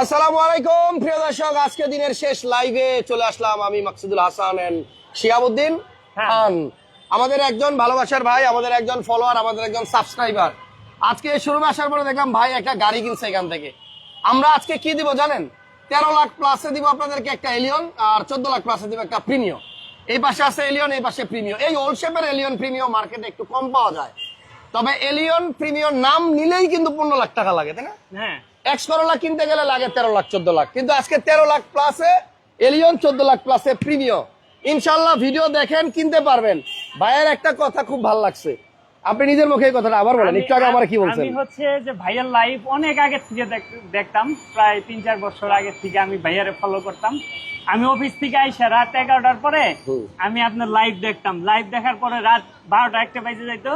আসসালামু আলাইকুম প্রিয় দর্শক আজকে দিনের শেষ লাইভে চলে আসলাম আমি মাকসুদুল হাসান এন্ড শিয়াবুদ্দিন হ্যাঁ। খান। আমাদের একজন ভালোবাসার ভাই আমাদের একজন ফলোয়ার আমাদের একজন সাবস্ক্রাইবার আজকে শুরুমে আসার পরে দেখলাম ভাই একটা গাড়ি কিনছে এখান থেকে। আমরা আজকে কি দিব জানেন? তেরো লাখ প্লাসে দিব আপনাদেরকে একটা এলিয়ন আর চোদ্দ লাখ প্লাসে দিব একটা প্রিমিয়ম এই পাশে আছে এলিয়ন এই পাশে প্রিমিয়ম এই ওল্ড শেপের এলিয়ন প্রিমিয়ম মার্কেটে একটু কম পাওয়া যায়। তবে এলিয়ন প্রিমিয়ম নাম নিলেই কিন্তু পনেরো লাখ টাকা লাগে তাই না? হ্যাঁ। এক্স করোলা কিনতে গেলে লাগে তেরো লাখ চোদ্দ লাখ। কিন্তু আজকে তেরো লাখ প্লাসে এলিয়ন চোদ্দ লাখ প্লাসে প্রিমিয়ম ইনশাল্লাহ ভিডিও দেখেন কিনতে পারবেন। ভাইয়ের একটা কথা খুব ভালো লাগছে। আপনি নিজের মুখে কথাটা আবার বলেন একটু আগে আমার কি বলছেন? আমি হচ্ছে যে ভাইয়ার লাইভ অনেক আগে থেকে দেখতাম প্রায় তিন চার বছর আগে থেকে আমি ভাইয়ারে ফলো করতাম। আমি অফিস থেকে আইসা রাত এগারোটার পরে আমি আপনার লাইভ দেখতাম। লাইভ দেখার পরে রাত বারোটা একটা বাজে যাইতো।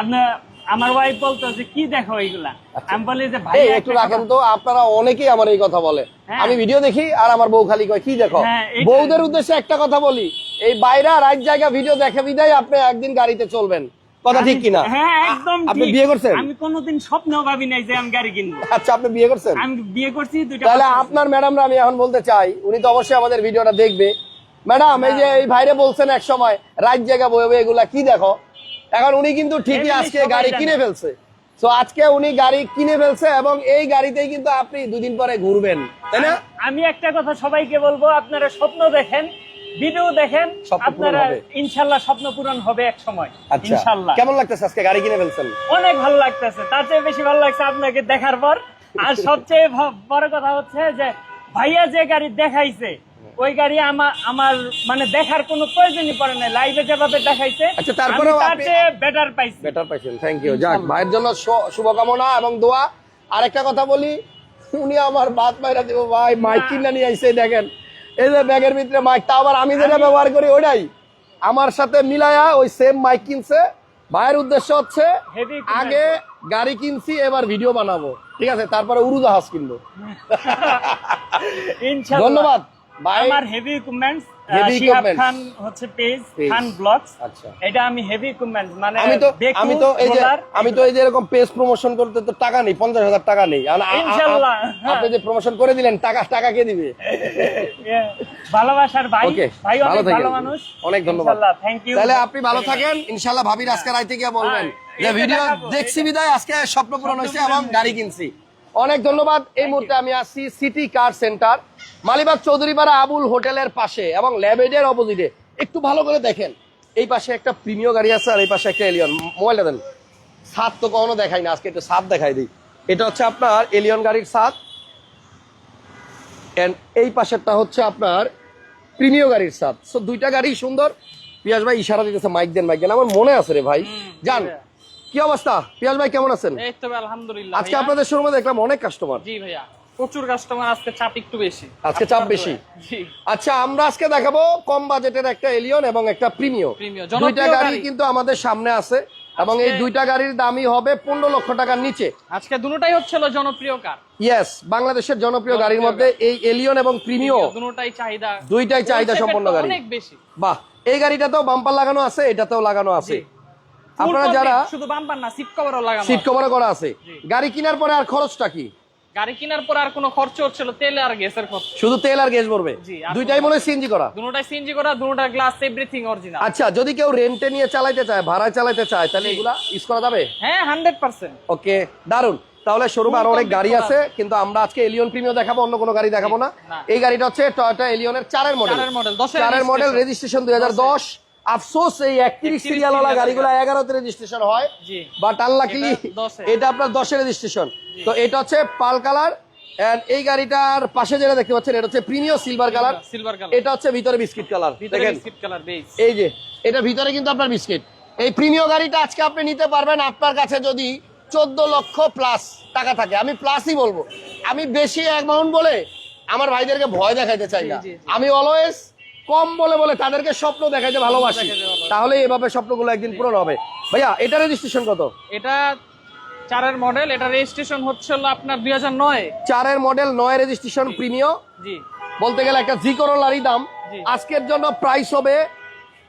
আপনার আমার ওয়াইফ বলতো যে কি দেখো এইগুলা? আমি বলি যে ভাই আচ্ছা। একটু রাখেন তো আপনারা অনেকেই আমার এই কথা বলে। হ্যাঁ। আমি ভিডিও দেখি আর আমার বউ খালি কয় কি দেখো? হ্যাঁ, বউদের উদ্দেশ্যে একটা কথা বলি এই বাইরা রাত জায়গা ভিডিও দেখে বিদায় আপনি একদিন গাড়িতে চলবেন। কথা ঠিক কিনা? হ্যাঁ একদম আপনি বিয়ে করছেন? আমি কোনোদিন স্বপ্নেও ভাবি নাই যে আমি গাড়ি কিনবো। আচ্ছা আপনি বিয়ে করছেন? আমি বিয়ে করছি দুইটা তাহলে আপনার ম্যাডামরা আমি এখন বলতে চাই উনি তো অবশ্যই আমাদের ভিডিওটা দেখবে। ম্যাডাম এই যে এই ভাইরে বলছেন এক সময় রাত জায়গা বয়ে এগুলা কি দেখো? এখন উনি কিন্তু ঠিকই আজকে গাড়ি কিনে ফেলছে। তো আজকে উনি গাড়ি কিনে ফেলছে এবং এই গাড়িতেই কিন্তু আপনি দুদিন পরে ঘুরবেন তাই না? আমি একটা কথা সবাইকে বলব আপনারা স্বপ্ন দেখেন ভিডিও দেখেন আপনারা। ইনশাল্লাহ স্বপ্ন পূরণ হবে এক সময় আচ্ছা। কেমন লাগতেছে আজকে গাড়ি কিনে ফেলছেন? অনেক ভালো লাগতেছে তার চেয়ে বেশি ভালো লাগছে আপনাকে দেখার পর। আর সবচেয়ে বড় কথা হচ্ছে যে ভাইয়া যে গাড়ি দেখাইছে ওই গাড়ি আমার আমার মানে দেখার কোনো প্রয়োজনই পড়ে নাই লাইভে যেভাবে দেখাইছে আচ্ছা, আপনি- বেটার পাইছি। বেটার পাইছেন থ্যাংক ইউ যাক ভাইয়ের জন্য শুভকামনা এবং দোয়া। আরেকটা কথা বলি উনি আমার বাদ মাইরা দিব ভাই মাইক কিনে নিয়ে আইসে দেখেন। এই যে ব্যাগের ভিতরে মাইক তা আবার আমি যেটা ব্যবহার করি ওটাই আমার সাথে মিলায়া ওই সেম মাইক কিনছে। ভাইয়ের উদ্দেশ্য হচ্ছে আগে গাড়ি কিনছি এবার ভিডিও বানাবো। ঠিক আছে? তারপরে উড়োজাহাজ কিনবো। ধন্যবাদ। আমার হেভি ইকুইপমেন্টস শিহাব খান হচ্ছে পেজ খান ব্লগস আচ্ছা। এটা আমি হেভি ইকুইপমেন্টস মানে আমি তো আমি তো এই যে আমি তো এই যে এরকম পেজ প্রমোশন করতে তো টাকা নেই পঞ্চাশ হাজার টাকা নেই। হ্যাঁ। আপনি যে প্রমোশন করে দিলেন টাকা টাকা কে দিবে? ভালোবাসার ভাই। ভাই ভালো অনেক ভালো থাকেন। মানুষ। অনেক ধন্যবাদ। থ্যাংক ইউ তাহলে আপনি ভালো থাকেন। ইনশাল্লাহ ভাবির আজকে রাইতে গিয়ে বলবেন। হ্যাঁ, ভিডিও দেখছি বিদায় আজকে স্বপ্ন পূরণ হয়েছে এবং গাড়ি কিনছি। অনেক ধন্যবাদ এই মুহূর্তে আমি আসছি city car centre Malibagh Chowdhurypara Abul হোটেলের পাশে এবং ল্যাবেডের অপোজিটে। একটু ভালো করে দেখেন এই পাশে একটা প্রিমিয় গাড়ি আছে আর এই পাশে একটা এলিয়ন মোবাইলটা দেন। সাত তো কখনো দেখাই না আজকে একটু সাত দেখাই দিই। এটা হচ্ছে আপনার এলিয়ন গাড়ির সাত এন্ড এই পাশেরটা হচ্ছে আপনার প্রিমিয় গাড়ির সাথ সো দুইটা গাড়ি সুন্দর। পিয়াস ভাই ইশারা দিতেছে মাইক দেন মাইক দেন। আমার মনে আছে রে ভাই। জান কি অবস্থা? পিয়াস ভাই কেমন আছেন? এই তো আলহামদুলিল্লাহ আজকে আপনাদের শোরুমে দেখলাম অনেক কাস্টমার জি ভাইয়া প্রচুর কাস্টমার আজকে চাপ একটু বেশি। আজকে চাপ বেশি। আচ্ছা আমরা আজকে দেখাবো কম বাজেটের একটা এলিয়ন এবং একটা প্রিমিয় দুইটা গাড়ি। কিন্তু আমাদের সামনে আছে এবং এই দুইটা গাড়ির দামই হবে পনেরো লক্ষ টাকার নিচে। আজকে দুটোটাই হচ্ছিল জনপ্রিয় কার ইয়েস বাংলাদেশের জনপ্রিয় গাড়ির মধ্যে এই এলিয়ন এবং প্রিমিয় দুটোটাই চাহিদা দুইটাই চাহিদা সম্পন্ন গাড়ি। অনেক বেশি। বাহ এই গাড়িটাতেও বাম্পার লাগানো আছে এটাতেও লাগানো আছে। আপনারা যারা শুধু বাম্পার না সিট কভারও লাগানো সিট কভারও করা আছে। গাড়ি কেনার পরে আর খরচটা কি? গাড়ি কেনার পর আর কোনো খরচ হচ্ছিল তেল আর গ্যাসের খরচ। শুধু তেল আর গ্যাস ভরবে? দুইটাই মনে হয় সিএনজি করা? দুটোটাই সিএনজি করা দুটোটা গ্লাস এভরিথিং অরিজিনাল আচ্ছা যদি কেউ রেন্টে নিয়ে চালাইতে চায় ভাড়ায় চালাতে চায় তাহলে এগুলা ইউজ করা যাবে? হ্যাঁ হান্ড্রেড পার্সেন্ট ওকে দারুণ তাহলে শোরুমে আরও অনেক গাড়ি আছে কিন্তু আমরা আজকে এলিয়ন প্রিমিয়াম দেখাবো অন্য কোনো গাড়ি দেখাবো না। এই গাড়িটা হচ্ছে টয়োটা এলিয়নের চারের মডেল চারের মডেল রেজিস্ট্রেশন দুই হাজার দশ। আফসোস এই একত্রিশ 31 সিরিয়াল serial গাড়িগুলো এগারোতে রেজিস্ট্রেশন হয় বাট আনলাকিলি এটা এটা আপনার দশের রেজিস্ট্রেশন তো এটা হচ্ছে পাল কালার এন্ড এই গাড়িটার পাশে যেটা দেখতে পাচ্ছেন এটা হচ্ছে premium silver colour silver colour এটা হচ্ছে ভিতরে বিস্কিট কালার দেখেন। বিস্কিট কালার বেস এই যে এটা ভিতরে কিন্তু আপনার বিস্কিট এই প্রিমিয় গাড়িটা আজকে আপনি নিতে পারবেন আপনার কাছে যদি চোদ্দ লক্ষ প্লাস টাকা থাকে। আমি প্লাসই বলব। আমি বেশি অ্যামাউন্ট বলে আমার ভাইদেরকে ভয় দেখাইতে চাই না। আমি অলওয়েজ কম বলে বলে তাদেরকে স্বপ্ন দেখাইতে ভালোবাসি। তাহলে এভাবে স্বপ্নগুলো একদিন পূরণ হবে। ভাইয়া এটা রেজিস্ট্রেশন কত? এটা চারের মডেল এটা রেজিস্ট্রেশন হচ্ছিল আপনার দুই হাজার নয়। চারের মডেল নয় রেজিস্ট্রেশন প্রিমিয় জি। বলতে গেলে একটা জি করোলারই দাম। আজকের জন্য প্রাইস হবে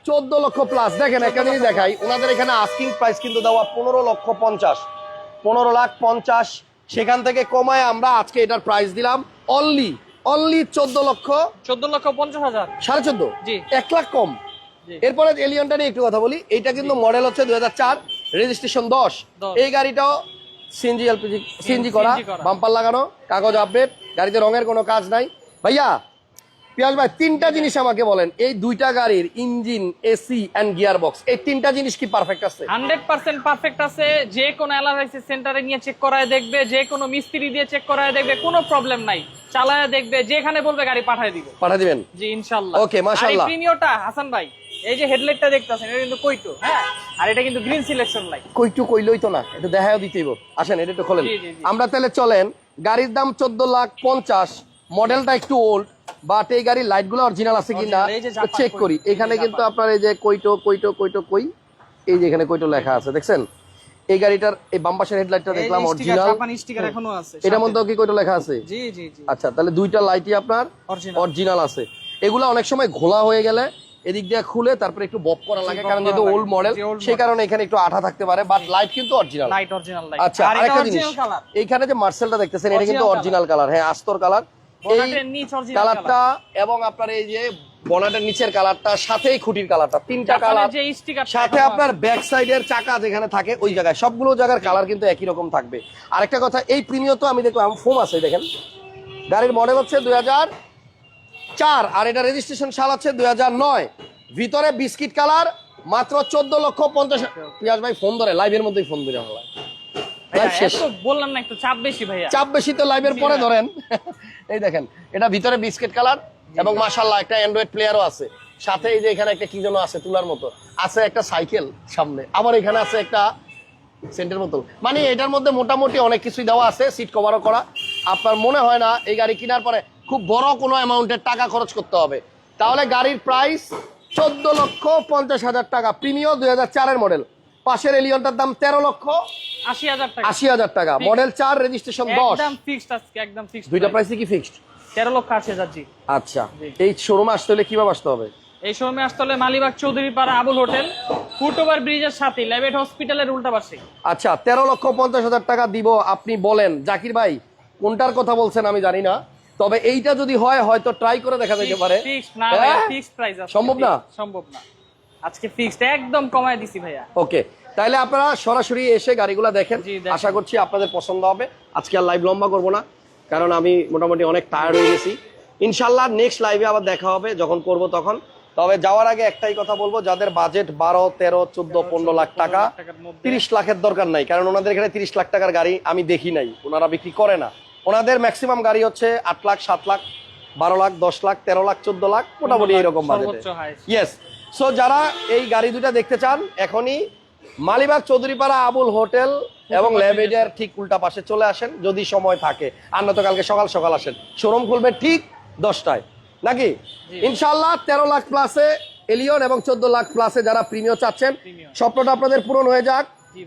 চোদ্দ লক্ষ প্লাস দেখেন একটা জিনিস দেখাই ওনাদের এখানে আস্কিং প্রাইস কিন্তু দেওয়া পনেরো লক্ষ পঞ্চাশ। পনেরো লাখ পঞ্চাশ। সেখান থেকে কমায় আমরা আজকে এটার প্রাইস দিলাম। অনলি অনলি চোদ্দ লক্ষ চোদ্দ লক্ষ পঞ্চাশ হাজার। সাড়ে চোদ্দ? এক লাখ কম। এরপরে এলিয়নটা নিয়ে একটু কথা বলি। এটা কিন্তু মডেল হচ্ছে দুই হাজার চার রেজিস্ট্রেশন দশ। এই গাড়িটাও সিএনজি এলপিজি সিএনজি করা। বাম্পার লাগানো কাগজ আপডেট গাড়িতে রঙের কোনো কাজ নাই। ভাইয়া পিয়াজ ভাই তিনটা জিনিস আমাকে বলেন। এই দুইটা গাড়ির engine AC and gear box এই তিনটা জিনিস কি পারফেক্ট আছে? হান্ড্রেড পার্সেন্ট পারফেক্ট আছে। যে কোনো অ্যালারাইসিস সেন্টারে নিয়ে চেক করায় দেখবে যে কোনো মিস্ত্রি দিয়ে চেক করায় দেখবে কোনো প্রবলেম নাই। চালায় দেখবে যেখানে বলবে গাড়ি পাঠায় দিব। পাঠা দিবেন? জি ইনশাল্লাহ। Okay, মাশাআল্লাহ। প্রিমিয়টা হাসান ভাই এই যে হেডলাইটটা দেখতেছেন এটা কিন্তু কইটো হ্যাঁ? আর এটা কিন্তু গ্রিন সিলেকশন লাইট কইটু কইলই তো না একটু দেখাও দিতেইব আসেন এটা একটু খোলেন। আমরা তাহলে চলেন গাড়ির দাম চোদ্দ লাখ পঞ্চাশ মডেলটা একটু ওল্ড বাট এই গাড়ির লাইটগুলো অরিজিনাল আছে কিনা চেক করি। এখানে কিন্তু আপনার এই যে কইটো কইটো কইটো কই? এই যে এখানে কইটো লেখা আছে দেখছেন? এই গাড়িটার এই বাম্পাসের হেডলাইটটা দেখলাম অরিজিনাল স্টিকার এখনও আছে এটার মধ্যেও কি কইটো লেখা আছে? জি জি জি। আচ্ছা তাহলে দুইটা লাইটই আপনার অরিজিনাল আছে। এগুলো অনেক সময় ঘোলা হয়ে গেলে এদিক দিয়ে খুলে তারপরে একটু বপ করা লাগে কারণ যেহেতু ওল্ড মডেল সেই কারণে এখানে একটু আঠা থাকতে পারে বাট লাইট কিন্তু অরিজিনাল লাইট অরিজিনাল লাইট আচ্ছা আরেকটা জিনিস। এইখানে যে মার্সেলটা দেখতেছেন এটা কিন্তু অরিজিনাল কালার হ্যাঁ আস্তর কালার কালারটা এবং আপনার এই যে বনাটের নিচের কালারটা সাথেই খুঁটির কালারটা তিনটা কালার সাথে আপনার ব্যাক সাইডের চাকা যেখানে থাকে ওই জায়গায়। সবগুলো জায়গার কালার কিন্তু একই রকম থাকবে। আরেকটা কথা এই প্রিমিয় তো আমি দেখলাম ফোম আছে দেখেন। গাড়ির মডেল হচ্ছে দুই হাজার চার আর এটা রেজিস্ট্রেশন সাল হচ্ছে দুই নয়। ভিতরে বিস্কিট কালার মাত্র চোদ্দ লক্ষ পঞ্চাশ পিয়াজ ভাই ফোন ধরে লাইভের মধ্যেই ফোন ধরে বললাম না একটু চাপ বেশি ভাইয়া। চাপ বেশি তো লাইভের পরে ধরেন। এই দেখেন, এটা ভিতরে বিস্কিট কালার এবং মাশাল্লাহ একটা অ্যান্ড্রয়েড প্লেয়ারও আছে। সাথে এই যে এখানে একটা কি যেন আছে, তুলার মতো। আছে একটা সাইকেল সামনে। আবার এখানে আছে একটা সেন্টের মতো মানে এটার মধ্যে মোটামুটি অনেক কিছুই দেওয়া আছে সিট কভারও করা। আপনার মনে হয় না এই গাড়ি কেনার পরে খুব বড় কোনো অ্যামাউন্টের টাকা খরচ করতে হবে। তাহলে গাড়ির প্রাইস চোদ্দ লক্ষ পঞ্চাশ হাজার টাকা। প্রিমিয়াম দুই হাজার চারের মডেল পাশের এলিয়নটার দাম তেরো লক্ষ। আশি হাজার টাকা। মডেল চার রেজিস্ট্রেশন দশ। একদম ফিক্সড আজকে একদম ফিক্সড দুইটা প্রাইসই কি ফিক্সড তেরো লক্ষ আশি হাজার জি। আচ্ছা। এই শোরুমে আসতে হলে কীভাবে আসতে হবে? এই সময় আসতে হলে মালিবাগ চৌধুরী পাড়া আবুল হোটেল ফুট ওভার ব্রিজের সাথে লেভেট হসপিটালের উল্টা পাশে আচ্ছা তেরো লক্ষ পঞ্চাশ হাজার টাকা দিব আপনি বলেন। জাকির ভাই কোনটার কথা বলছেন আমি জানি না। তবে এইটা যদি হয় হয়তো ট্রাই করে দেখা যেতে পারে। ফিক্সড না হ্যাঁ? ফিক্সড প্রাইস সম্ভব না? সম্ভব না। আজকে ফিক্সড একদম কমায় দিছি ভাইয়া। ওকে তাহলে আপনারা সরাসরি এসে গাড়িগুলো দেখেন। আশা করছি আপনাদের পছন্দ হবে। আজকে আর লাইভ লম্বা করব না কারণ আমি মোটামুটি অনেক টায়ার্ড হয়ে গেছি। ইনশাল্লাহ নেক্সট লাইভে আবার দেখা হবে যখন করব তখন। তবে যাওয়ার আগে একটাই কথা বলব যাদের বাজেট বারো তেরো চোদ্দ পনেরো লাখ টাকা তিরিশ লাখের দরকার নাই কারণ ওনাদের এখানে তিরিশ লাখ টাকার গাড়ি আমি দেখি নাই ওনারা বিক্রি করে না। ওনাদের ম্যাক্সিমাম গাড়ি হচ্ছে আট লাখ সাত লাখ বারো লাখ দশ লাখ তেরো লাখ চোদ্দ লাখ মোটামুটি এরকম বাজেটে। ইয়েস সো যারা এই গাড়ি দুটা দেখতে চান এখনই মালিবাগ চৌধুরীপাড়া আবুল হোটেল এবং ল্যাবেডিয়ার ঠিক উল্টা পাশে চলে আসেন যদি সময় থাকে। আর নয়তো কালকে সকাল সকাল আসেন। শোরুম খুলবে ঠিক দশটায়। নাকি? ইনশাল্লাহ তেরো লাখ প্লাসে এলিয়ন এবং চোদ্দ লাখ প্লাসে যারা প্রিমিয়াম চাচ্ছেন স্বপ্নটা আপনাদের পূরণ হয়ে যাক।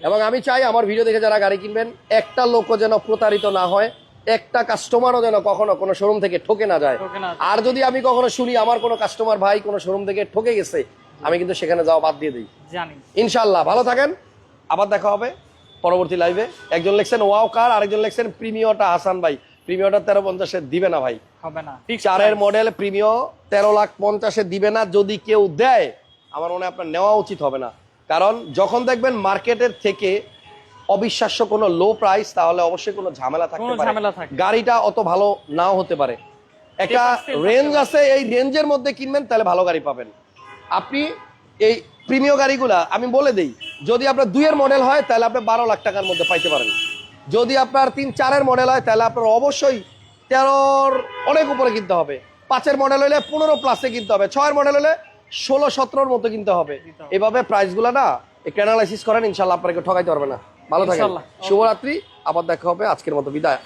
এবং আমি চাই আমার ভিডিও দেখে যারা গাড়ি কিনবেন একটা লোকও যেন প্রতারিত না হয় একটা কাস্টমারও যেন কখনো কোনো শোরুম থেকে ঠকে না যায়। আর যদি আমি কখনো শুনি আমার কোনো কাস্টমার ভাই কোনো শোরুম থেকে ঠকে গেছে আমি কিন্তু সেখানে যাওয়া বাদ দিয়ে দিই। জানি। ইনশাল্লাহ ভালো থাকেন। আবার দেখা হবে পরবর্তী লাইভে একজন লিখছেন ওয়াও কার? আরেকজন লিখছেন প্রিমিয়টা হাসান ভাই। প্রিমিয়টা তেরো পঞ্চাশে দিবে না ভাই। হবে না। চারের মডেল প্রিমিয় তেরো লাখ পঞ্চাশে দিবে না যদি কেউ দেয় আমার মনে হয় আপনার নেওয়া উচিত হবে না। কারণ যখন দেখবেন মার্কেটের থেকে অবিশ্বাস্য কোনো লো প্রাইস তাহলে অবশ্যই কোনো ঝামেলা থাকতে পারে। থাকে। গাড়িটা অত ভালো নাও হতে পারে। একটা রেঞ্জ আছে এই রেঞ্জের মধ্যে কিনবেন তাহলে ভালো গাড়ি পাবেন। আপনি এই প্রিমিয় গাড়িগুলা আমি বলে দিই যদি আপনার দুইয়ের মডেল হয় তাহলে আপনি বারো লাখ টাকার মধ্যে পাইতে পারেন। যদি আপনার তিন চারের মডেল হয় তাহলে আপনার অবশ্যই তেরোর অনেক উপরে কিনতে হবে। পাঁচের মডেল হলে পনেরো প্লাসে কিনতে হবে। ছয়ের মডেল হলে ষোলো সতেরোর মতো কিনতে হবে। এভাবে প্রাইসগুলো না একটু অ্যানালাইসিস করেন ইনশাল্লাহ আপনাকে ঠকাইতে পারবে না। ভালো থাকেন। শুভরাত্রি আবার দেখা হবে আজকের মতো বিদায়।